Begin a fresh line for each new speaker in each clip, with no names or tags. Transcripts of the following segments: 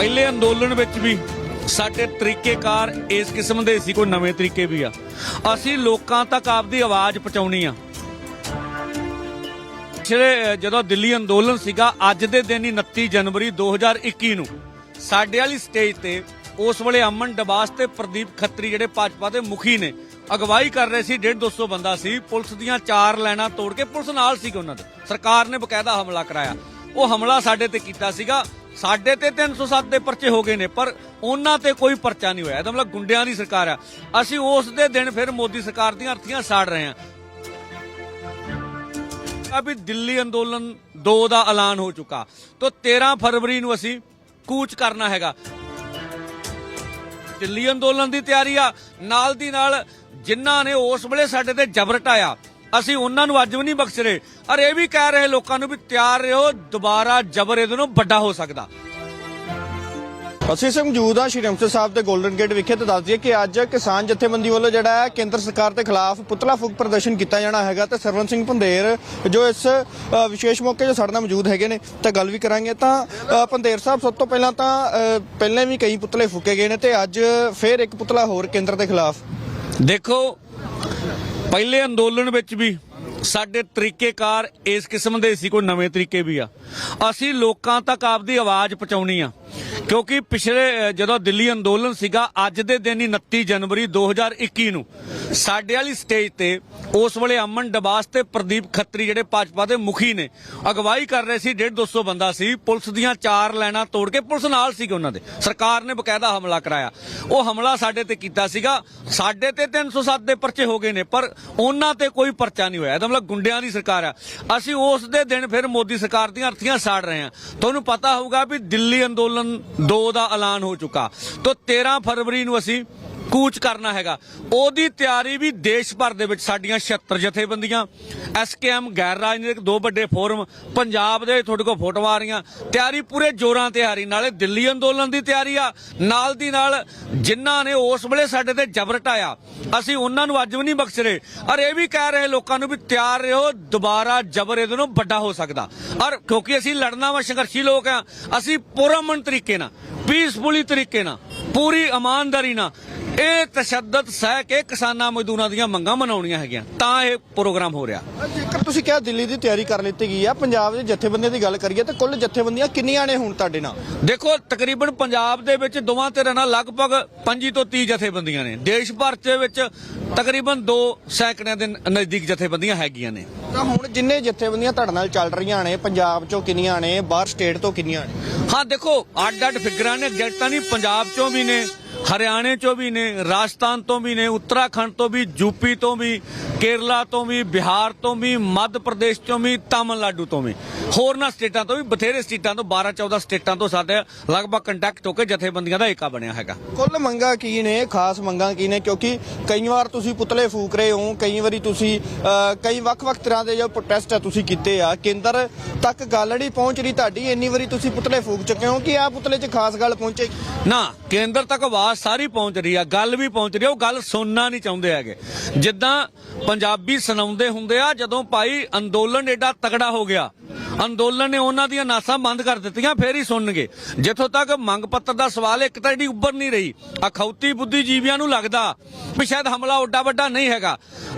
ਪਹਿਲੇ ਅੰਦੋਲਨ ਵਿੱਚ ਵੀ ਸਾਡੇ ਤਰੀਕੇਕਾਰ ਇਸ ਕਿਸਮ ਦੇ ਸੀ, ਕੋਈ ਨਵੇਂ ਤਰੀਕੇ ਵੀ ਆ। ਅਸੀਂ ਲੋਕਾਂ ਤੱਕ ਆਪਦੀ ਆਵਾਜ਼ ਪਹੁੰਚਾਉਣੀ ਆ। ਪਿਛਲੇ ਜਦੋਂ ਦਿੱਲੀ ਅੰਦੋਲਨ ਸੀਗਾ, ਅੱਜ ਦੇ ਦਿਨ ਹੀ 29 ਜਨਵਰੀ 2021 ਨੂੰ ਸਾਡੇ ਵਾਲੀ ਸਟੇਜ ਤੇ ਉਸ ਵੇਲੇ ਅਮਨ ਡਬਾਸ ਤੇ ਪ੍ਰਦੀਪ ਖੱਤਰੀ ਜਿਹੜੇ ਭਾਜਪਾ ਦੇ ਮੁਖੀ ਨੇ, ਅਗਵਾਈ ਕਰ ਰਹੇ ਸੀ 1.5 200 ਬੰਦਾ ਸੀ। ਪੁਲਿਸ ਦੀਆਂ ਚਾਰ ਲਾਈਨਾਂ ਤੋੜ ਕੇ ਪੁਲਿਸ ਨਾਲ ਸੀ ਉਹਨਾਂ ਦੇ। ਸਰਕਾਰ ਨੇ ਬਕਾਇਦਾ ਹਮਲਾ ਕਰਾਇਆ। ਉਹ ਹਮਲਾ ਸਾਡੇ ਤੇ ਕੀਤਾ ਸੀਗਾ। ਸਾਡੇ ਤੇ 307 ਦੇ ਪਰਚੇ ਹੋ ਗਏ ਨੇ, ਪਰ ਉਹਨਾਂ ਤੇ ਕੋਈ ਪਰਚਾ ਨਹੀਂ ਹੋਇਆ। ਇਹਦਾ ਮਤਲਬ ਗੁੰਡਿਆਂ ਦੀ ਸਰਕਾਰ ਆ। ਅਸੀਂ ਉਸ ਦੇ ਦਿਨ ਫਿਰ ਮੋਦੀ ਸਰਕਾਰ ਦੀਆਂ ਅਰਥੀਆਂ ਸਾੜ ਰਹੇ ਹਾਂ। ਵੀ ਦਿੱਲੀ ਅੰਦੋਲਨ 2 ਦਾ ਐਲਾਨ ਹੋ ਚੁੱਕਾ। ਤੋਂ 13 ਫਰਵਰੀ ਨੂੰ ਅਸੀਂ ਕੂਚ ਕਰਨਾ ਹੈਗਾ। ਦਿੱਲੀ ਅੰਦੋਲਨ ਦੀ ਤਿਆਰੀ ਆ। ਨਾਲ ਦੀ ਨਾਲ ਜਿਨ੍ਹਾਂ ਨੇ ਉਸ ਵੇਲੇ ਸਾਡੇ ਤੇ ਜਬਰ ਢਾਇਆ ਅਸੀਂ ਉਹਨਾਂ ਨੂੰ ਅੱਜ ਵੀ ਨਹੀਂ ਬਖਸ਼ ਰਹੇ। ਔਰ ਇਹ ਵੀ ਕਹਿ ਰਹੇ ਲੋਕਾਂ ਨੂੰ ਵੀ ਤਿਆਰ ਰਹੋ ਦੁਬਾਰਾ ਜਬਰ ਇਹਦੇ ਨੂੰ ਵੱਡਾ ਹੋ ਸਕਦਾ।
ਅਸੀਂ ਇਸ ਮੌਜੂਦ ਹਾਂ ਸ਼੍ਰੀ ਅੰਮ੍ਰਿਤਸਰ ਸਾਹਿਬ ਦੇ 골ਡਨ ਗੇਟ ਵਿਖੇ ਤੇ ਦੱਸ ਦਈਏ ਕਿ ਅੱਜ ਕਿਸਾਨ ਜਥੇਬੰਦੀ ਵੱਲੋਂ ਜਿਹੜਾ ਹੈ ਕੇਂਦਰ ਸਰਕਾਰ ਦੇ ਖਿਲਾਫ ਪੁਤਲਾ ਫੂਕ ਪ੍ਰਦਰਸ਼ਨ ਕੀਤਾ ਜਾਣਾ ਹੈਗਾ ਤੇ ਸਰਵਨ ਸਿੰਘ ਭੰਦੇਰ ਜੋ ਇਸ ਵਿਸ਼ੇਸ਼ ਮੌਕੇ 'ਤੇ ਸਾਡੇ ਨਾਲ ਮੌਜੂਦ ਹੈਗੇ ਨੇ ਤਾਂ ਗੱਲ ਵੀ ਕਰਾਂਗੇ। ਤਾਂ ਅ, ਭੰਦੇਰ ਸਾਹਿਬ ਸਭ ਤੋਂ ਪਹਿਲਾਂ ਤਾਂ ਪਹਿਲਾਂ ਵੀ ਕਈ ਪੁਤਲੇ ਫੂਕੇ ਗਏ ਨੇ ਤੇ ਅੱਜ ਫੇਰ ਇੱਕ ਪੁਤਲਾ ਹੋਰ ਕੇਂਦਰ ਦੇ ਖਿਲਾਫ।
ਦੇਖੋ ਪਹਿਲੇ ਅੰਦੋਲਨ ਵਿੱਚ ਵੀ ਸਾਡੇ ਤਰੀਕੇਕਾਰ ਇਸ ਕਿਸਮ ਦੇ ਸੀ, ਕੋਈ ਨਵੇਂ ਤਰੀਕੇ ਵੀ ਆ। ਅਸੀਂ ਲੋਕਾਂ ਤੱਕ ਆਪਦੀ ਆਵਾਜ਼ ਪਹੁੰਚਾਉਣੀ ਆ। ਕਿਉਂਕਿ ਪਿਛਲੇ ਜਦੋਂ ਦਿੱਲੀ ਅੰਦੋਲਨ ਸੀਗਾ, ਅੱਜ ਦੇ ਦਿਨ ਹੀ 29 ਜਨਵਰੀ 2021 ਨੂੰ, ਸਾਡੇ ਵਾਲੀ ਸਟੇਜ ਤੇ ਉਸ ਵੇਲੇ ਅਮਨ ਡਬਾਸ ਤੇ ਪ੍ਰਦੀਪ ਖੱਤਰੀ ਜਿਹੜੇ ਭਾਜਪਾ ਦੇ ਮੁਖੀ ਨੇ, ਅਗਵਾਈ ਕਰ ਰਹੇ ਸੀ 1.5 200 ਬੰਦਾ ਸੀ, ਪੁਲਿਸ ਦੀਆਂ ਚਾਰ ਲਾਈਨਾਂ ਤੋੜ ਕੇ ਪੁਲਿਸ ਨਾਲ ਸੀਗੇ ਉਹਨਾਂ ਦੇ, ਸਰਕਾਰ ਨੇ ਬਕਾਇਦਾ ਹਮਲਾ ਕਰਾਇਆ। ਉਹ ਹਮਲਾ ਸਾਡੇ ਤੇ ਕੀਤਾ ਸੀਗਾ, ਸਾਡੇ ਤੇ 307 ਦੇ ਪਰਚੇ ਹੋ ਗਏ ਨੇ, ਪਰ ਉਹਨਾਂ ਤੇ ਕੋਈ ਪਰਚਾ ਨਹੀਂ ਹੋਇਆ ਇਹਦਾ ਮਤਲਬ ਗੁੰਡਿਆਂ ਦੀ ਸਰਕਾਰ ਆ। ਅਸੀਂ ਉਸ ਦੇ ਦਿਨ ਫਿਰ ਮੋਦੀ ਸਰਕਾਰ ਦੀਆਂ ਅਰਥੀਆਂ ਸਾੜ ਰਹੇ ਹਾਂ। ਤੁਹਾਨੂੰ ਪਤਾ ਹੋਊਗਾ ਵੀ ਦਿੱਲੀ ਅੰਦੋਲਨ 2 ਦਾ ਐਲਾਨ ਹੋ ਚੁੱਕਾ। ਤੋਂ 13 ਫਰਵਰੀ ਨੂੰ ਅਸੀਂ ਕੂਚ ਕਰਨਾ ਹੈਗਾ। ਉਹਦੀ ਤਿਆਰੀ ਵੀ ਦੇਸ਼ ਭਰ ਦੇ ਵਿੱਚ ਸਾਡੀਆਂ 76 ਜਥੇਬੰਦੀਆਂ ਐਸਕੇਐਮ ਗੈਰ ਰਾਜਨੀਤਿਕ ਦੋ ਵੱਡੇ ਫੋਰਮ, ਪੰਜਾਬ ਦੇ ਤੁਹਾਡੇ ਕੋਲ ਫੋਟੋਆਂ ਆ ਰਹੀਆਂ। ਤਿਆਰੀ ਪੂਰੇ ਜ਼ੋਰਾਂ ਤੇ ਆ ਰਹੀ। ਨਾਲੇ ਦਿੱਲੀ ਅੰਦੋਲਨ ਦੀ ਤਿਆਰੀ ਆ। ਨਾਲ ਦੀ ਨਾਲ ਜਿਨ੍ਹਾਂ ਨੇ ਉਸ ਵੇਲੇ ਸਾਡੇ ਤੇ ਜਬਰ ਢਾਇਆ, ਅਸੀਂ ਉਹਨਾਂ ਨੂੰ ਅੱਜ ਵੀ ਨਹੀਂ ਬਖਸ਼ ਰਹੇ। ਔਰ ਇਹ ਵੀ ਕਹਿ ਰਹੇ ਲੋਕਾਂ ਨੂੰ ਵੀ ਤਿਆਰ ਰਹੋ, ਦੁਬਾਰਾ ਜਬਰ ਇਹਦੇ ਨੂੰ ਵੱਡਾ ਹੋ ਸਕਦਾ। ਔਰ ਕਿਉਂਕਿ ਅਸੀਂ ਲੜਨਾ ਵਾ, ਸੰਘਰਸ਼ੀ ਲੋਕ ਆ, ਅਸੀਂ ਪੁਰਮਨ ਤਰੀਕੇ ਨਾਲ ਪੀਸਫੁਲੀ ਤਰੀਕੇ ਨਾਲ ਪੂਰੀ ਇਮਾਨਦਾਰੀ ਨਾਲ। ਇਹ ਤਸ਼ੱਦਦ ਸਹਿ ਕੇ ਕਿਸਾਨਾਂ ਮਜ਼ਦੂਰਾਂ ਦੀਆਂ ਮੰਗਾਂ ਮਨਾਉਣੀਆਂ ਹੈਗੀਆਂ। ਤਾਂ ਇਹ ਪ੍ਰੋਗਰਾਮ ਹੋ ਰਿਹਾ।
ਜੇਕਰ ਤੁਸੀਂ ਕਿਹਾ ਦਿੱਲੀ ਦੀ ਤਿਆਰੀ ਕਰ ਲਿੱਤੀ ਗਈ ਆ। ਪੰਜਾਬ ਦੇ ਜਥੇਬੰਦੀਆਂ ਦੀ ਗੱਲ ਕਰੀਏ ਤਾਂ ਕੁੱਲ ਜਥੇਬੰਦੀਆਂ ਕਿੰਨੀਆਂ ਨੇ ਹੁਣ ਤੁਹਾਡੇ ਨਾਲ?
ਦੇਖੋ ਤਕਰੀਬਨ ਪੰਜਾਬ ਦੇ ਵਿੱਚ ਦੋਵਾਂ ਧਿਰਾਂ ਨਾਲ ਲਗਭਗ 25 ਤੋਂ 30 ਜਥੇਬੰਦੀਆਂ ਨੇ। ਦੇਸ਼ ਭਰ ਦੇ ਵਿੱਚ ਤਕਰੀਬਨ 2 ਸੈਂਕੜਿਆਂ ਦੇ ਨਜ਼ਦੀਕ ਜਥੇਬੰਦੀਆਂ ਹੈਗੀਆਂ ਨੇ।
ਤਾਂ ਹੁਣ ਜਿੰਨੇ ਜਥੇਬੰਦੀਆਂ ਤੁਹਾਡੇ ਨਾਲ ਚੱਲ ਰਹੀਆਂ ਨੇ ਪੰਜਾਬ ਚੋਂ ਕਿੰਨੀਆਂ ਨੇ ਬਾਹਰ ਸਟੇਟ ਤੋਂ ਕਿੰਨੀਆਂ ਨੇ?
ਹਾਂ ਦੇਖੋ ਅੱਡ ਅੱਡ ਫਿਗਰਾਂ ਨੇ। ਤਾਂ ਨਹੀਂ ਪੰਜਾਬ ਚੋਂ ਵੀ ਨੇ ਹਰਿਆਣੇ ਚੋਂ ਵੀ ਨੇ ਰਾਜਸਥਾਨ ਤੋਂ ਵੀ ਨੇ ਉੱਤਰਾਖੰਡ ਤੋਂ ਵੀ ਯੂਪੀ ਤੋਂ ਵੀ ਕੇਰਲਾ ਤੋਂ ਵੀ ਬਿਹਾਰ ਤੋਂ ਵੀ ਮੱਧ ਪ੍ਰਦੇਸ਼ ਤੋਂ ਵੀ ਤਾਮਿਲਨਾਡੂ ਤੋਂ ਵੀ। ਹੋਰਨਾਂ ਸਟੇਟਾਂ ਤੋਂ ਵੀ ਬਥੇਰੇ ਸਟੇਟਾਂ ਤੋਂ 12 14 ਸਟੇਟਾਂ ਤੋਂ ਸਾਡੇ ਲਗਭਗ ਕੰਟੈਕਟ ਹੋ ਕੇ ਜਥੇਬੰਦੀਆਂ ਦਾ ਏਕਾ ਬਣਿਆ ਹੈਗਾ।
ਕੁੱਲ ਮੰਗਾਂ ਕੀ ਨੇ ਖਾਸ ਮੰਗਾਂ ਕੀ ਨੇ? ਕਿਉਂਕਿ ਕਈ ਵਾਰ ਤੁਸੀਂ ਪੁਤਲੇ ਫੂਕ ਰਹੇ ਹੋ ਕਈ ਵਾਰੀ ਤੁਸੀਂ ਕਈ ਵੱਖ-ਵੱਖ ਤਰ੍ਹਾਂ ਦੇ ਜੋ ਪ੍ਰੋਟੈਸਟ ਆ ਤੁਸੀਂ ਕੀਤੇ ਆ ਕੇਂਦਰ ਤੱਕ ਗੱਲ ਨਹੀਂ ਪਹੁੰਚ ਰਹੀ ਤੁਹਾਡੀ ਇੰਨੀ ਵਾਰੀ ਤੁਸੀਂ ਪੁਤਲੇ ਫੂਕ ਚੁੱਕੇ ਹੋ ਕਿ ਆ ਪੁਤਲੇ 'ਚ ਖਾਸ ਗੱਲ ਪਹੁੰਚੇ?
ਨਾ ਕੇਂਦਰ ਤੱਕ ਆਵਾਜ਼ ਸਾਰੀ ਪਹੁੰਚ ਰਹੀ ਆ, ਗੱਲ ਵੀ ਪਹੁੰਚ ਰਹੀ ਆ, ਉਹ ਗੱਲ ਸੁਣਨਾ ਨਹੀਂ ਚਾਹੁੰਦੇ ਹੈਗੇ। ਜਿੱਦਾਂ ਪੰਜਾਬੀ ਸੁਣਾਉਂਦੇ ਹੁੰਦੇ ਆ, ਜਦੋਂ ਭਾਈ ਅੰਦੋਲਨ ਏਡਾ ਤਗੜਾ ਹੋ ਗਿਆ ਅੰਦੋਲਨ ਨੇ ਉਹਨਾਂ ਦੀਆਂ ਨਾਸਾਂ ਬੰਦ ਕਰ ਦਿੱਤੀਆਂ, ਫੇਰ ਹੀ ਸੁਣਨਗੇ। ਜਿੱਥੋਂ ਤੱਕ ਮੰਗ ਪੱਤਰ ਦਾ ਸਵਾਲ ਇੱਕ ਤਾਂ ਜਿਹੜੀ ਉੱਭਰ ਨਹੀਂ ਰਹੀ। ਅਖੌਤੀ ਬੁੱਧੀਜੀਵੀਆਂ ਨੂੰ ਲੱਗਦਾ ਵੀ ਸ਼ਾਇਦ ਹਮਲਾ ਓਡਾ ਵੱਡਾ ਨਹੀਂ ਹੈਗਾ।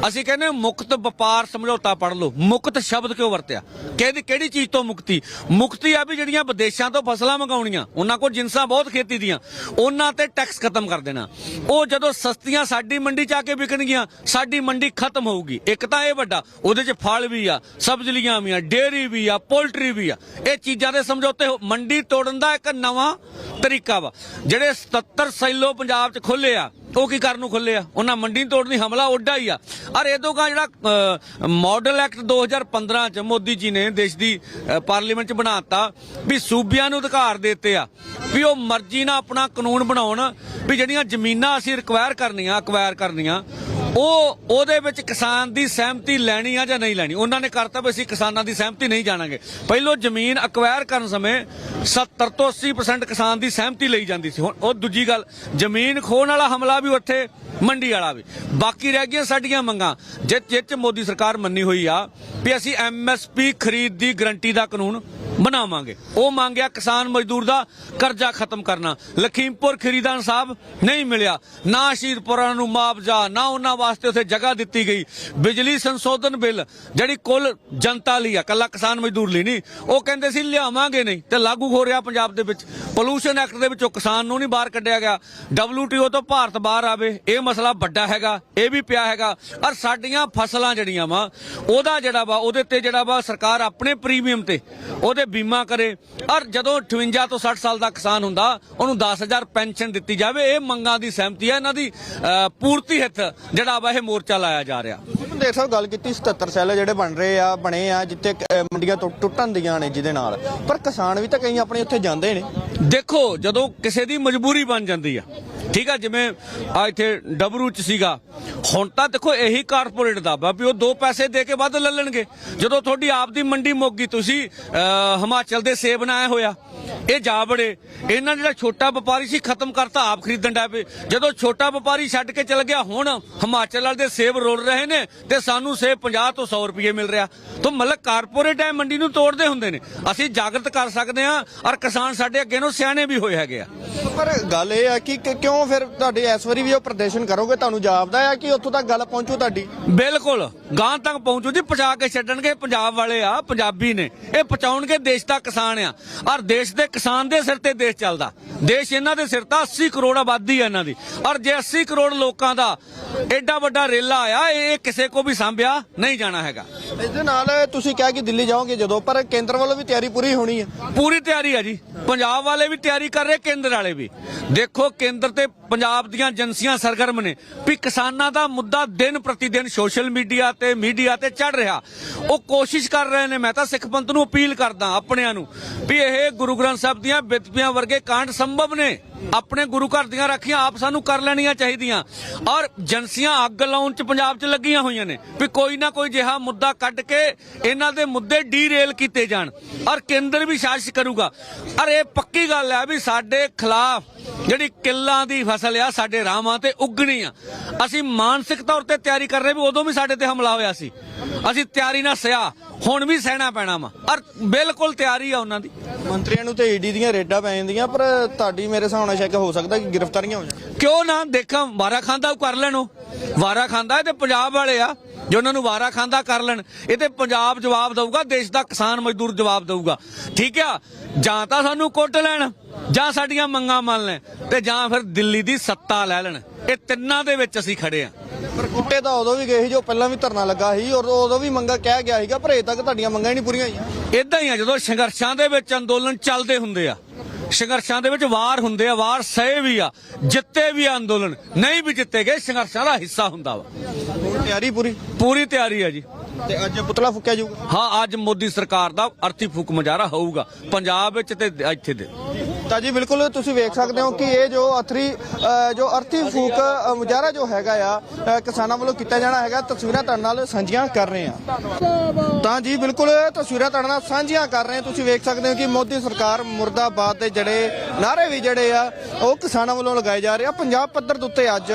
ਅਸੀਂ ਕਹਿੰਦੇ ਮੁਕਤ ਵਪਾਰ ਸਮਝੌਤਾ ਪੜ ਲਓ, ਮੁਕਤ ਸ਼ਬਦ ਕਿਉਂ ਵਰਤਿਆ? ਕਿਹਦੀ, ਕਿਹੜੀ ਚੀਜ਼ ਤੋਂ ਮੁਕਤੀ? ਮੁਕਤੀ ਆ ਵੀ ਜਿਹੜੀਆਂ ਵਿਦੇਸ਼ਾਂ ਤੋਂ ਫਸਲਾਂ ਮੰਗਾਉਣੀਆਂ, ਉਹਨਾਂ ਕੋਲ ਜਿੰਸਾਂ ਬਹੁਤ ਖੇਤੀ ਦੀਆਂ, ਉਹਨਾਂ ਤੇ ਟੈਕਸ ਖਤਮ ਕਰ ਦੇਣਾ। ਉਹ ਜਦੋਂ ਸਸਤੀਆਂ ਸਾਡੀ ਮੰਡੀ ਚ ਆ ਕੇ ਵਿਕਣਗੀਆਂ, ਸਾਡੀ ਮੰਡੀ ਖਤਮ ਹੋਊਗੀ। ਇੱਕ ਤਾਂ ਇਹ ਵੱਡਾ, ਉਹਦੇ ਚ ਫਲ ਵੀ ਆ, ਸਬਜ਼ੀਆਂ ਵੀ ਆ, ਡੇਅਰੀ ਵੀ ਆ ਪੋਲਟਰੀ ਵੀ ਆ। ਇਹ ਚੀਜ਼ਾਂ ਦੇ ਸਮਝੌਤੇ ਮੰਡੀ ਤੋੜਨ ਦਾ ਇੱਕ ਨਵਾਂ ਤਰੀਕਾ ਵਾ। ਜਿਹੜੇ 77 ਸੈਲੋ ਪੰਜਾਬ ਚ ਖੁੱਲੇ ਆ, ਉਹ ਕੀ ਕਰਨ ਨੂੰ ਖੁੱਲੇ ਆ? ਉਹਨਾਂ ਮੰਡੀ ਤੋੜਨੀ ਹਮਲਾ ਉੱਡਾ ਹੀ ਆ। ਔਰ ਇਹਦੋਂ ਕਾ ਜਿਹੜਾ ਮਾਡਲ ਐਕਟ 2015 ਚ ਮੋਦੀ ਜੀ ਨੇ ਦੇਸ਼ ਦੀ ਪਾਰਲੀਮੈਂਟ ਚ ਬਣਾਤਾ ਵੀ ਸੂਬਿਆਂ ਨੂੰ ਅਧਿਕਾਰ ਦਿੱਤੇ ਆ, ਵੀ ਉਹ ਮਰਜ਼ੀ ਨਾਲ ਆਪਣਾ ਕਾਨੂੰਨ ਬਣਾਉਣ, ਵੀ ਜਿਹੜੀਆਂ ਜ਼ਮੀਨਾਂ ਅਸੀਂ ਰਿਕਵਾਇਰ ਕਰਨੀਆਂ ਅਕਵਾਇਰ ਕਰਨੀਆਂ ਉਹ, ਉਹਦੇ ਵਿੱਚ ਕਿਸਾਨ ਦੀ ਸਹਿਮਤੀ ਲੈਣੀ ਆ ਜਾਂ ਨਹੀਂ ਲੈਣੀ? ਉਹਨਾਂ ਨੇ ਕਰਤਾ ਵੀ ਅਸੀਂ ਕਿਸਾਨਾਂ ਦੀ ਸਹਿਮਤੀ ਨਹੀਂ ਜਾਣਾਂਗੇ। ਪਹਿਲੋਂ ਜ਼ਮੀਨ ਅਕਵਾਇਰ ਕਰਨ ਸਮੇਂ 70 ਤੋਂ 80% ਕਿਸਾਨ ਦੀ ਸਹਿਮਤੀ ਲਈ ਜਾਂਦੀ ਸੀ। ਹੁਣ ਉਹ ਦੂਜੀ ਗੱਲ, ਜ਼ਮੀਨ ਖੋਣ ਵਾਲਾ ਹਮਲਾ ਵੀ ਉੱਥੇ ਮੰਡੀ ਵਾਲਾ ਵੀ। ਬਾਕੀ ਰਹਿ ਗਈਆਂ ਸਾਡੀਆਂ ਮੰਗਾਂ। ਜਿਹ ਜਿਹ 'ਚ ਮੋਦੀ ਸਰਕਾਰ ਮੰਨੀ ਹੋਈ ਆ ਵੀ ਅਸੀਂ ਐਮਐਸਪੀ ਖਰੀਦ ਦੀ ਗਰੰਟੀ ਦਾ ਕਾਨੂੰਨ ਬਣਾਵਾਂਗੇ। ਉਹ ਮੰਗਿਆ ਕਿਸਾਨ ਮਜ਼ਦੂਰ ਦਾ ਕਰਜ਼ਾ ਖਤਮ ਕਰਨਾ। ਲਖੀਮਪੁਰ ਖਰੀਦਾਨ ਸਾਹਿਬ ਨਹੀਂ ਮਿਲਿਆ। ਨਾ ਸ਼ਹੀਦਪੁਰਾਂ ਨੂੰ ਮੁਆਵਜ਼ਾ, ਨਾ ਉਹਨਾਂ ਵਾਸਤੇ ਉੱਥੇ ਜਗ੍ਹਾ ਦਿੱਤੀ ਗਈ। ਬਿਜਲੀ ਸੰਸ਼ੋਧਨ ਬਿੱਲ, ਜਿਹੜੀ ਕੁੱਲ ਜਨਤਾ ਲਈ ਆ ਕੱਲਾ ਕਿਸਾਨ ਮਜ਼ਦੂਰ ਲਈ ਨਹੀਂ, ਉਹ ਕਹਿੰਦੇ ਸੀ ਲਿਆਵਾਂਗੇ ਨਹੀਂ, ਤੇ ਲਾਗੂ ਹੋ ਰਿਹਾ ਪੰਜਾਬ ਦੇ ਵਿੱਚ। ਪੋਲੂਸ਼ਨ ਐਕਟ ਦੇ ਵਿੱਚੋਂ ਕਿਸਾਨ ਨੂੰ ਨਹੀਂ ਬਾਹਰ ਕੱਢਿਆ ਗਿਆ। WTO ਤੋਂ ਭਾਰਤ ਬਾਹਰ ਆਵੇ, ਇਹ ਮਸਲਾ ਵੱਡਾ ਹੈਗਾ, ਇਹ ਵੀ ਪਿਆ ਹੈਗਾ। ਔਰ ਸਾਡੀਆਂ ਫਸਲਾਂ ਜਿਹੜੀਆਂ ਵਾ, ਉਹਦਾ ਜਿਹੜਾ ਵਾ, ਉਹਦੇ ਤੇ ਜਿਹੜਾ ਵਾ ਸਰਕਾਰ ਆਪਣੇ ਪ੍ਰੀਮੀਅਮ ਤੇ, ਉਹਦੇ ਬੀਮਾ ਕਰੇ? ਔਰ ਜਦੋਂ 58 ਤੋਂ 60 ਸਾਲ ਦਾ ਕਿਸਾਨ ਹੁੰਦਾ ਉਹਨੂੰ 10000 ਪੈਨਸ਼ਨ ਦਿੱਤੀ ਜਾਵੇ ਇਹ ਮੰਗਾਂ ਦੀ ਸਹਿਮਤੀ ਹੈ। ਇਹਨਾਂ ਦੀ ਪੂਰਤੀ ਹਿੱਤ ਜਿਹੜਾ ਵਾ ਇਹ ਮੋਰਚਾ ਲਾਇਆ ਜਾ ਰਿਹਾ।
ਦੇਖ ਸਾਹਿਬ ਗੱਲ ਕੀਤੀ 77 ਸੈੱਲ ਜਿਹੜੇ ਬਣ ਰਹੇ ਆ ਬਣੇ ਆ ਜਿੱਥੇ ਮੰਡੀਆਂ ਟੁੱਟ- ਟੁੱਟਣ ਦੀਆਂ ਨੇ ਜਿਹਦੇ ਨਾਲ। ਪਰ ਕਿਸਾਨ ਵੀ ਤਾਂ ਕਈ ਆਪਣੇ ਉੱਥੇ ਜਾਂਦੇ ਨੇ।
ਦੇਖੋ ਜਦੋਂ ਕਿਸੇ ਦੀ ਮਜਬੂਰੀ ਬਣ ਜਾਂਦੀ ਆ ਠੀਕ ਆ ਜਿਵੇਂ ਆ ਇੱਥੇ ਡਬਰੂ ਚ ਸੀਗਾ। ਹੁਣ ਤਾਂ ਦੇਖੋ ਇਹੀ ਕਾਰਪੋਰੇਟ ਦਾ ਵਾ ਵੀ ਉਹ ਦੋ ਪੈਸੇ ਦੇ ਕੇ ਵੱਧ ਲੈ ਲੈਣਗੇ। ਜਦੋਂ ਤੁਹਾਡੀ ਆਪ ਦੀ ਮੰਡੀ ਮੁੱਕ ਗਈ ਤੁਸੀਂ ਅਹ, ਹਿਮਾਚਲ ਦੇ ਸੇਬ ਨਾ ਹੋਇਆ। ਇਹ ਜਾ ਬੜੇ ਇਹਨਾਂ ਜਿਹੜਾ ਛੋਟਾ ਵਪਾਰੀ ਸੀ ਖਤਮ ਕਰਤਾ ਆਪ ਖਰੀਦਣ ਡੈ ਪਏ। ਜਦੋਂ ਛੋਟਾ ਵਪਾਰੀ ਛੱਡ ਕੇ ਚਲ ਗਿਆ ਹੁਣ ਹਿਮਾਚਲ ਵਾਲੇ ਦੇ ਸੇਬ ਰੋਲ ਰਹੇ ਨੇ ਤੇ ਸਾਨੂੰ ਸੇਬ 50 ਤੋਂ 100 ਰੁਪਏ ਮਿਲ ਰਿਹਾ। ਤਾਂ ਮਤਲਬ ਕਾਰਪੋਰੇਟ ਐ ਮੰਡੀ ਨੂੰ ਤੋੜਦੇ ਹੁੰਦੇ ਨੇ। ਅਸੀਂ ਜਾਗਰਤ ਕਰ ਸਕਦੇ ਹਾਂ ਔਰ ਕਿਸਾਨ ਸਾਡੇ ਅੱਗੇ ਨੂੰ ਸਿਆਣੇ ਵੀ ਹੋਏ ਹੈਗੇ ਆ।
ਪਰ ਗੱਲ ਇਹ ਆ ਕਿ ਕਿ ਕਿਉਂ ਫਿਰ ਤੁਹਾਡੇ ਇਸ ਵਾਰੀ ਵੀ ਉਹ ਪ੍ਰਦਰਸ਼ਨ ਕਰੋਗੇ? ਤੁਹਾਨੂੰ ਜਾਪਦਾ ਆ ਕਿ ਉੱਥੋਂ ਤੱਕ ਗੱਲ ਪਹੁੰਚੂ ਤੁਹਾਡੀ?
ਬਿਲਕੁਲ ਗਾਂ ਤੱਕ ਪਹੁੰਚੂ ਜੀ ਪਹੁੰਚਾ ਕੇ ਛੱਡਣਗੇ ਪੰਜਾਬ ਵਾਲੇ ਆ ਪੰਜਾਬੀ ਨੇ। ਇਹ ਪਹੁੰਚਾਉਣਗੇ ਦੇਸ਼ ਦਾ ਕਿਸਾਨ ਆ। ਔਰ ਦੇਸ਼ ਦੇ ਕਿਸਾਨ ਦੇ ਸਿਰ ਤੇ ਦੇਸ਼ ਚੱਲਦਾ। ਦੇਸ਼ ਇਹਨਾਂ ਦੇ ਸਿਰ ਤਾਂ 80 ਕਰੋੜ ਆਬਾਦੀ ਆ ਇਹਨਾਂ ਦੀ। ਔਰ ਜੇ 80 ਕਰੋੜ ਲੋਕਾਂ ਦਾ ਐਡਾ ਵੱਡਾ ਰੇਲਾ ਆਇਆ, ਇਹ ਕਿਸੇ ਕੋ ਵੀ ਸਾਂਭਿਆ ਨਹੀਂ ਜਾਣਾ ਹੈਗਾ।
ਇਸ ਦੇ ਨਾਲ ਤੁਸੀਂ ਕਿਹਾ ਕਿ ਦਿੱਲੀ ਜਾਓਗੇ ਜਦੋਂ, ਪਰ ਕੇਂਦਰ ਵੱਲੋਂ ਵੀ ਤਿਆਰੀ ਪੂਰੀ ਹੋਣੀ ਹੈ।
ਪੂਰੀ ਤਿਆਰੀ ਆ ਜੀ। ਪੰਜਾਬ ਵਾਲੇ ਵੀ ਤਿਆਰੀ ਕਰ ਰਹੇ, ਕੇਂਦਰ ਵਾਲੇ ਵੀ। ਦੇਖੋ, ਕੇਂਦਰ ਤੇ ਪੰਜਾਬ ਦੀਆਂ ਏਜੰਸੀਆਂ ਸਰਗਰਮ ਨੇ। ਵੀ ਕਿਸਾਨਾਂ ਦਾ ਮੁੱਦਾ ਦਿਨ ਪ੍ਰਤੀ ਦਿਨ ਸੋਸ਼ਲ ਮੀਡੀਆ ਤੇ ਮੀਡੀਆ ਤੇ ਚੜ ਰਿਹਾ। ਉਹ ਕੋਸ਼ਿਸ਼ ਕਰ ਰਹੇ ਨੇ, ਮੈਂ ਤਾਂ ਸਿੱਖ ਪੰਥ ਨੂੰ ਅਪੀਲ ਕਰਦਾ, ਆਪਣਿਆਂ ਨੂੰ, ਵੀ ਇਹ ਗੁਰੂ ਗ੍ਰੰਥ ਸਾਹਿਬ ਦੀਆਂ ਬਿਤਪੀਆਂ ਵਰਗੇ ਕਾਂਡ ਸੰਭਵ ਨੇ। ਆਪਣੇ ਗੁਰੂ ਘਰ ਦੀਆਂ ਰਾਖੀਆਂ ਆਪ ਸਾਨੂੰ ਕਰ ਲੈਣੀਆਂ ਚਾਹੀਦੀਆਂ। ਔਰ ਏਜੰਸੀਆਂ ਅੱਗ ਲਾਉਣ ਚ ਪੰਜਾਬ 'ਚ ਲੱਗੀਆਂ ਹੋਈਆਂ ਨੇ ਵੀ ਕੋਈ ਨਾ ਕੋਈ ਜਿਹਾ ਮੁੱਦਾ ਕੱਢ ਕੇ ਇਹਨਾਂ ਦੇ ਮੁੱਦੇ ਡੀਰੇਲ ਕੀਤੇ ਜਾਣ। ਔਰ ਕੇਂਦਰ ਵੀ ਸਾਜ਼ਿਸ਼ ਕਰੂਗਾ। ਔਰ ਇਹ ਪੱਕੀ ਗੱਲ ਹੈ ਵੀ ਸਾਡੇ ਖਿਲਾਫ ਜਿਹੜੀ ਕਿੱਲਾਂ ਦੀ ਫਸਲ ਆ ਸਾਡੇ ਰਾਹਾਂ ਤੇ ਉੱਗਣੀ ਆ। ਅਸੀਂ ਮਾਨਸਿਕ ਤੌਰ ਤੇ ਤਿਆਰੀ ਕਰ ਰਹੇ ਵੀ ਉਦੋਂ ਵੀ ਸਾਡੇ ਤੇ ਹਮਲਾ ਹੋਇਆ ਸੀ। ਅਸੀਂ ਤਿਆਰੀ ਨਾਲ ਸਿਆ ਹੁਣ ਵੀ ਸਹਿਣਾ ਪੈਣਾ ਵਾ। ਔਰ ਬਿਲਕੁਲ ਤਿਆਰੀ ਆ ਉਹਨਾਂ ਦੀ।
ਮੰਤਰੀਆਂ ਨੂੰ ਤੇ ਈਡੀ ਦੀਆਂ ਰੇਡਾਂ ਪੈ ਜਾਂਦੀਆਂ ਪਰ ਤੁਹਾਡੀ ਮੇਰੇ ਹਿਸਾਬ ਨਾਲ ਸ਼ੱਕ ਹੋ ਸਕਦਾ ਕਿ ਗ੍ਰਿਫਤਾਰੀਆਂ ਹੋ ਜਾਣ।
ਕਿਉਂ ਨਾ ਦੇਖਾਂ ਵਾਰਾ ਖਾਂਦਾ ਉਹ ਕਰ ਲੈਣੋ। ਵਾਰਾ ਖਾਂਦਾ ਤੇ ਪੰਜਾਬ ਵਾਲੇ ਆ। ਜੇ ਉਹਨਾਂ ਨੂੰ ਵਾਰਾ ਖਾਂਦਾ ਕਰ ਲੈਣ ਇਹ ਤੇ ਪੰਜਾਬ ਜਵਾਬ ਦਊਗਾ ਦੇਸ਼ ਦਾ ਕਿਸਾਨ ਮਜ਼ਦੂਰ ਜਵਾਬ ਦਊਗਾ। ਠੀਕ ਆ? ਜਾਂ ਤਾਂ ਸਾਨੂੰ ਕੁੱਟ ਲੈਣ ਜਾਂ ਸਾਡੀਆਂ ਮੰਗਾਂ ਮੰਨ ਲੈਣ ਤੇ ਜਾਂ ਫਿਰ ਦਿੱਲੀ ਦੀ ਸੱਤਾ ਲੈ ਲੈਣ। ਇਹ ਤਿੰਨਾਂ ਦੇ ਵਿੱਚ ਅਸੀਂ ਖੜੇ ਆ।
ਪਰ ਕੁੱਟੇ ਤਾਂ ਉਦੋਂ ਵੀ ਗਏ ਸੀ ਜੋ ਪਹਿਲਾਂ ਵੀ ਧਰਨਾ ਲੱਗਾ ਸੀ ਔਰ ਉਦੋਂ ਵੀ ਮੰਗਾ ਕਹਿ ਗਿਆ ਸੀਗਾ ਪਰ ਅਜੇ ਤੱਕ ਤੁਹਾਡੀਆਂ ਮੰਗਾਂ ਹੀ ਨਹੀਂ ਪੂਰੀਆਂ ਹੋਈਆਂ।
ਇਦਾਂ ਹੀ ਆ ਜਦੋਂ ਸੰਘਰਸ਼ਾਂ ਦੇ ਵਿੱਚ ਅੰਦੋਲਨ ਚੱਲਦੇ ਹੁੰਦੇ ਆ ਸੰਘਰਸ਼ਾਂ ਦੇ ਵਿੱਚ ਵਾਰ ਹੁੰਦੇ ਆ ਵਾਰ ਸਹੇ ਵੀ ਆ ਜਿੱਤੇ ਵੀ ਆ ਅੰਦੋਲਨ ਨਹੀਂ ਵੀ ਜਿੱਤੇ ਗਏ ਸੰਘਰਸ਼ਾਂ ਦਾ ਹਿੱਸਾ ਹੁੰਦਾ ਵਾ।
ਤਿਆਰੀ ਪੂਰੀ?
ਪੂਰੀ ਤਿਆਰੀ ਆ ਜੀ।
ਤੇ ਅੱਜ ਪੁਤਲਾ ਫੁੱਕਿਆ ਜਾਊਗਾ?
ਹਾਂ ਅੱਜ ਮੋਦੀ ਸਰਕਾਰ ਦਾ ਅਰਥੀ ਫੂਕ ਮੁਜ਼ਾਹਰਾ ਹੋਊਗਾ ਪੰਜਾਬ ਵਿੱਚ ਤੇ ਇੱਥੇ ਦੇ।
ਤਾਂ ਜੀ ਬਿਲਕੁਲ ਤੁਸੀਂ ਵੇਖ ਸਕਦੇ ਹੋ ਕਿ ਇਹ ਜੋ ਅਥਰੀ ਅ, ਜੋ ਅਰਥੀ ਫੂਕ ਮੁਜ਼ਾਹਰਾ ਜੋ ਹੈਗਾ ਆ ਕਿਸਾਨਾਂ ਵੱਲੋਂ ਕੀਤਾ ਜਾਣਾ ਹੈਗਾ ਤਸਵੀਰਾਂ ਤੁਹਾਡੇ ਨਾਲ ਸਾਂਝੀਆਂ ਕਰ ਰਹੇ ਆ ਤਾਂ ਜੀ ਬਿਲਕੁਲ ਤਸਵੀਰਾਂ ਤੁਹਾਡੇ ਨਾਲ ਸਾਂਝੀਆਂ ਕਰ ਰਹੇ ਤੁਸੀਂ ਵੇਖ ਸਕਦੇ ਹੋ ਕਿ ਮੋਦੀ ਸਰਕਾਰ ਮੁਰਦਾਬਾਦ ਦੇ ਜਿਹੜੇ ਨਾਰੇ ਵੀ ਜਿਹੜੇ ਆ ਉਹ ਕਿਸਾਨਾਂ ਵੱਲੋਂ ਲਗਾਏ ਜਾ ਰਹੇ ਆ। ਪੰਜਾਬ ਪੱਧਰ ਦੇ ਉੱਤੇ ਅੱਜ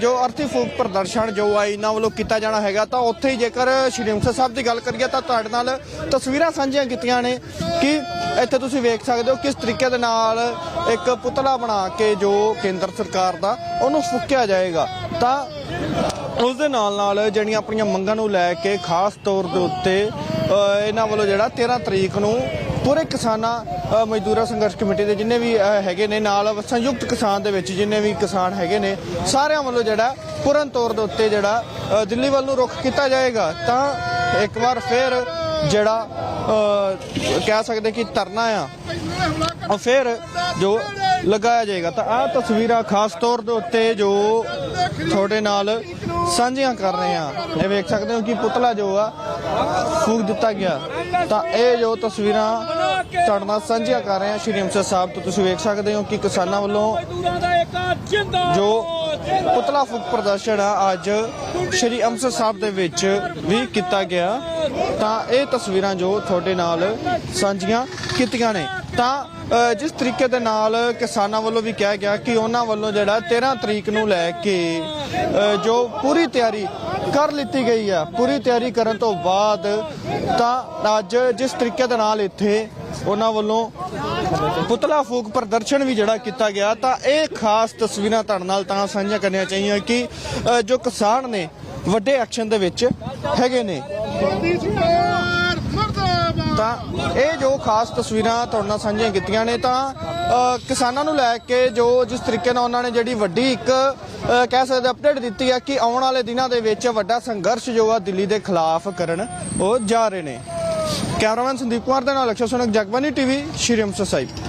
ਜੋ ਅਰਥੀ ਫੂਕ ਪ੍ਰਦਰਸ਼ਨ ਜੋ ਆ ਇਹਨਾਂ ਵੱਲੋਂ ਕੀਤਾ ਜਾਣਾ ਹੈਗਾ। ਤਾਂ ਉੱਥੇ ਹੀ ਜੇਕਰ ਸ਼੍ਰੀ ਅੰਮ੍ਰਿਤਸਰ ਸਾਹਿਬ ਦੀ ਗੱਲ ਕਰੀਏ ਤਾਂ ਤੁਹਾਡੇ ਨਾਲ ਤਸਵੀਰਾਂ ਸਾਂਝੀਆਂ ਕੀਤੀਆਂ ਨੇ ਕਿ ਇੱਥੇ ਤੁਸੀਂ ਵੇਖ ਸਕਦੇ ਹੋ ਕਿਸ ਤਰੀਕੇ ਦੇ ਨਾਲ ਨਾਲ ਇੱਕ ਪੁਤਲਾ ਬਣਾ ਕੇ ਜੋ ਕੇਂਦਰ ਸਰਕਾਰ ਦਾ, ਉਹਨੂੰ ਫੁੱਕਿਆ ਜਾਏਗਾ। ਤਾਂ ਉਸ ਦੇ ਨਾਲ ਨਾਲ ਜਿਹੜੀਆਂ ਆਪਣੀਆਂ ਮੰਗਾਂ ਨੂੰ ਲੈ ਕੇ ਖਾਸ ਤੌਰ ਦੇ ਉੱਤੇ ਇਹਨਾਂ ਵੱਲੋਂ ਜਿਹੜਾ 13 ਤਰੀਕ ਨੂੰ ਪੂਰੇ ਕਿਸਾਨਾਂ ਮਜ਼ਦੂਰਾਂ ਸੰਘਰਸ਼ ਕਮੇਟੀ ਦੇ ਜਿੰਨੇ ਵੀ ਹੈਗੇ ਨੇ, ਨਾਲ ਸੰਯੁਕਤ ਕਿਸਾਨ ਦੇ ਵਿੱਚ ਜਿੰਨੇ ਵੀ ਕਿਸਾਨ ਹੈਗੇ ਨੇ, ਸਾਰਿਆਂ ਵੱਲੋਂ ਜਿਹੜਾ ਪੂਰਨ ਤੌਰ ਦੇ ਉੱਤੇ ਜਿਹੜਾ ਦਿੱਲੀ ਵੱਲ ਨੂੰ ਰੁਖ ਕੀਤਾ ਜਾਏਗਾ। ਤਾਂ ਇੱਕ ਵਾਰ ਫਿਰ ਜਿਹੜਾ ਅ, ਕਹਿ ਸਕਦੇ ਕਿ ਧਰਨਾ ਆ। ਉਹ ਫਿਰ ਜੋ ਲਗਾਇਆ ਜਾਏਗਾ ਤਾਂ ਆਹ ਤਸਵੀਰਾਂ ਖਾਸ ਤੌਰ ਦੇ ਉੱਤੇ ਜੋ ਤੁਹਾਡੇ ਨਾਲ ਸਾਂਝੀਆਂ ਕਰ ਰਹੇ ਆ ਇਹ ਵੇਖ ਸਕਦੇ ਹੋ ਕਿ ਪੁਤਲਾ ਜੋ ਆ ਫੂਕ ਦਿੱਤਾ ਗਿਆ। ਤਾਂ ਇਹ ਜੋ ਤਸਵੀਰਾਂ ਤੁਹਾਡੇ ਨਾਲ ਸਾਂਝੀਆਂ ਕਰ ਰਹੇ ਆ ਸ਼੍ਰੀ ਅੰਮ੍ਰਿਤਸਰ ਸਾਹਿਬ ਤੋਂ, ਤੁਸੀਂ ਵੇਖ ਸਕਦੇ ਹੋ ਕਿ ਕਿਸਾਨਾਂ ਵੱਲੋਂ ਜੋ ਪੁਤਲਾ ਫੂਕ ਪ੍ਰਦਰਸ਼ਨ ਆ, ਅੱਜ ਸ਼੍ਰੀ ਅੰਮ੍ਰਿਤਸਰ ਸਾਹਿਬ ਦੇ ਵਿੱਚ ਵੀ ਕੀਤਾ ਗਿਆ। ਤਾਂ ਇਹ ਤਸਵੀਰਾਂ ਜੋ ਤੁਹਾਡੇ ਨਾਲ ਸਾਂਝੀਆਂ ਕੀਤੀਆਂ ਨੇ। ਤਾਂ ਜਿਸ ਤਰੀਕੇ ਦੇ ਨਾਲ ਕਿਸਾਨਾਂ ਵੱਲੋਂ ਵੀ ਕਿਹਾ ਗਿਆ ਕਿ ਉਹਨਾਂ ਵੱਲੋਂ ਜਿਹੜਾ 13 ਤਰੀਕ ਨੂੰ ਲੈ ਕੇ ਜੋ ਪੂਰੀ ਤਿਆਰੀ ਕਰ ਲਿੱਤੀ ਗਈ ਆ ਪੂਰੀ ਤਿਆਰੀ ਕਰਨ ਤੋਂ ਬਾਅਦ ਤਾਂ ਅੱਜ ਜਿਸ ਤਰੀਕੇ ਦੇ ਨਾਲ ਇੱਥੇ ਉਹਨਾਂ ਵੱਲੋਂ ਪੁਤਲਾ ਫੂਕ ਪ੍ਰਦਰਸ਼ਨ ਵੀ ਜਿਹੜਾ ਕੀਤਾ ਗਿਆ, ਤਾਂ ਇਹ ਖਾਸ ਤਸਵੀਰਾਂ ਤੁਹਾਡੇ ਨਾਲ ਤਾਂ ਸਾਂਝੀਆਂ ਕਰਨੀਆਂ ਚਾਹੀਦੀਆਂ ਕਿ ਜੋ ਕਿਸਾਨ ਨੇ, ਵੱਡੇ ਐਕਸ਼ਨ ਦੇ ਵਿੱਚ ਹੈਗੇ ਨੇ। ਖਾਸ ਤਸਵੀਰਾਂ ਤੁਹਾਡੇ ਨਾਲ ਸਾਂਝੀਆਂ ਕੀਤੀਆਂ ਨੇ ਤਾਂ ਕਿਸਾਨਾਂ ਨੂੰ ਲੈ ਕੇ ਜੋ ਜਿਸ ਤਰੀਕੇ ਨਾਲ ਉਹਨਾਂ ਨੇ ਜਿਹੜੀ ਵੱਡੀ ਇੱਕ ਕਹਿ ਸਕਦੇ ਅਪਡੇਟ ਦਿੱਤੀ ਹੈ ਕਿ ਆਉਣ ਵਾਲੇ ਦਿਨਾਂ ਦੇ ਵਿੱਚ ਵੱਡਾ ਸੰਘਰਸ਼ ਜੋ ਆ ਦਿੱਲੀ ਦੇ ਖਿਲਾਫ ਕਰਨ ਉਹ ਜਾ ਰਹੇ ਨੇ। ਕੈਮਰਾਮੈਨ ਸੰਦੀਪ ਕੁਮਾਰ ਦੇ ਨਾਲ ਅਕਸ਼ਰ ਸੁਨਕ ਜਗਬਾਨੀ ਟੀਵੀ ਸ਼੍ਰੀ ਅੰਮ੍ਰਿਤਸਰ ਸਾਹਿਬ